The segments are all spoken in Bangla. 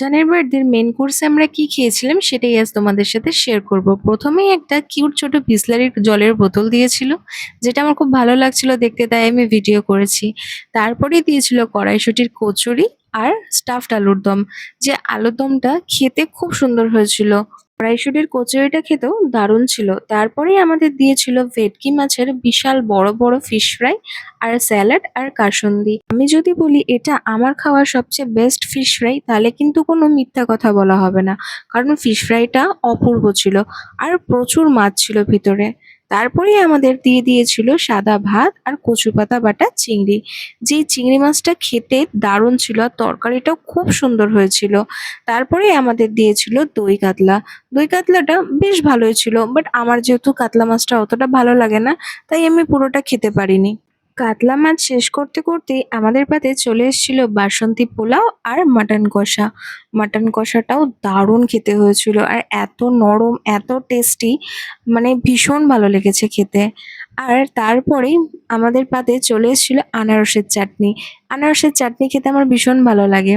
রমজানের বার্থডের মেন কোর্সে আমরা কি খেয়েছিলাম সেটাই আজ তোমাদের সাথে শেয়ার করব। প্রথমেই একটা কিউট ছোট বিসলারির জলের বোতল দিয়েছিল, যেটা আমার খুব ভালো লাগছিল দেখতে, তাই আমি ভিডিও করেছি। তারপরেই দিয়েছিল কড়াইশুটির কচুরি আর স্টাফড আলুর দম, যে আলুর দমটা খেতে খুব সুন্দর হয়েছিল। কড়াইশুটির কচুরিটা খেতেও দারুণ ছিল। তারপরেই আমাদের দিয়েছিল ভেটকি মাছের বিশাল বড় বড় ফিশ ফ্রাই আর স্যালাড আর কাসন্দি। আমি যদি বলি, এটা আমার খাওয়ার সবচেয়ে বেস্ট ফিশ ফ্রাই তাহলে কিন্তু কোনো মিথ্যা কথা বলা হবে না। কারণ ফিশ ফ্রাইটা অপূর্ব ছিল আর প্রচুর মাছ ছিল ভিতরে। তারপরেই আমাদের দিয়ে দিয়েছিল সাদা ভাত আর কচু পাতা, বাটা, চিংড়ি। যে চিংড়ি মাছটা খেতে দারুণ ছিল আর তরকারিটাও খুব সুন্দর হয়েছিল। তারপরে আমাদের দিয়েছিল দই কাতলা। দই কাতলাটা বেশ ভালোই ছিল, বাট আমার যেহেতু কাতলা মাছটা অতটা ভালো লাগে না, তাই আমি পুরোটা খেতে পারিনি। কাতলা মাছ শেষ করতে করতে আমাদের পাতে চলে এসেছিল বাসন্তী পোলাও আর মাটন কষা। মাটন কষাটাও দারুণ খেতে হয়েছিল আর এত নরম, এত টেস্টি মানে ভীষণ ভালো লেগেছে খেতে। আর তারপরেই আমাদের পাতে চলে এসেছিল আনারসের চাটনি। আনারসের চাটনি খেতে আমার ভীষণ ভালো লাগে।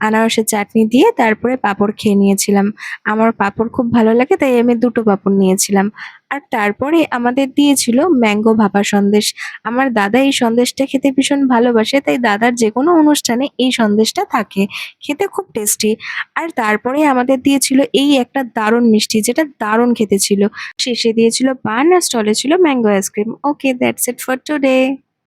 আনারসের চাটনি দিয়ে তারপরে পাঁপড় খেয়ে নিয়েছিলাম। আমার পাঁপড় খুব ভালো লাগে, তাই আমি দুটো পাঁপড় নিয়েছিলাম। আর তারপরে আমাদের দিয়েছিল ম্যাঙ্গো ভাপা সন্দেশ। আমার দাদা এই সন্দেশটা খেতে ভীষণ ভালোবাসে, তাই দাদার যে কোনো অনুষ্ঠানে এই সন্দেশটা থাকে। খেতে খুব টেস্টি। আর তারপরে আমাদের দিয়েছিল এই একটা দারুণ মিষ্টি, যেটা দারুণ খেতে ছিল। শেষে দিয়েছিল পান আর স্টলে ছিল mango ice cream. cream. Okay that's it for today.